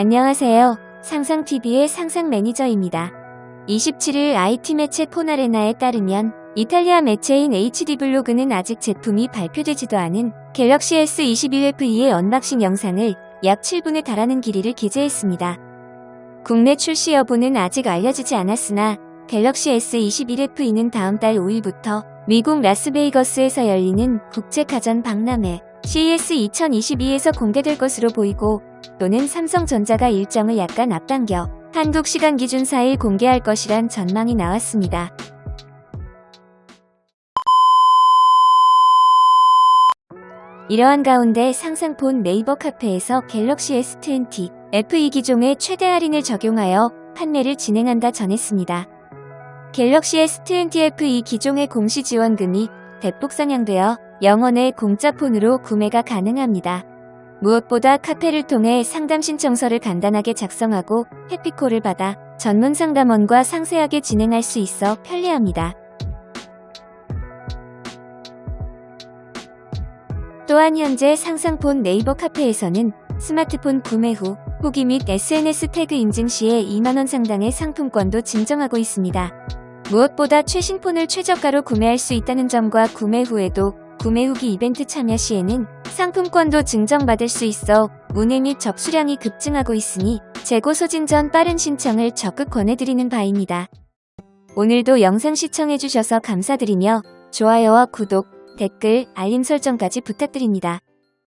안녕하세요. 상상TV의 상상 매니저입니다. 27일 IT 매체 포나레나에 따르면 이탈리아 매체인 HD블로그는 아직 제품이 발표되지도 않은 갤럭시 S21FE의 언박싱 영상을 약 7분에 달하는 길이를 기재했습니다. 국내 출시 여부는 아직 알려지지 않았으나 갤럭시 S21FE는 다음 달 5일부터 미국 라스베이거스에서 열리는 국제가전 박람회 CES 2022에서 공개될 것으로 보이고 또는 삼성전자가 일정을 약간 앞당겨 한국 시간 기준 4일 공개할 것이란 전망이 나왔습니다. 이러한 가운데 상상폰 네이버 카페에서 갤럭시 S20 FE 기종에 최대 할인을 적용하여 판매를 진행한다 전했습니다. 갤럭시 S20 FE 기종의 공시 지원금이 대폭 상향되어 영원의 공짜 폰으로 구매가 가능합니다. 무엇보다 카페를 통해 상담 신청서를 간단하게 작성하고 해피콜을 받아 전문 상담원과 상세하게 진행할 수 있어 편리합니다. 또한 현재 상상폰 네이버 카페에서는 스마트폰 구매 후 후기 및 SNS 태그 인증 시에 2만원 상당의 상품권도 증정하고 있습니다. 무엇보다 최신 폰을 최저가로 구매할 수 있다는 점과 구매 후에도 구매 후기 이벤트 참여 시에는 상품권도 증정받을 수 있어 문의 및 접수량이 급증하고 있으니 재고 소진 전 빠른 신청을 적극 권해드리는 바입니다. 오늘도 영상 시청해주셔서 감사드리며 좋아요와 구독, 댓글, 알림 설정까지 부탁드립니다.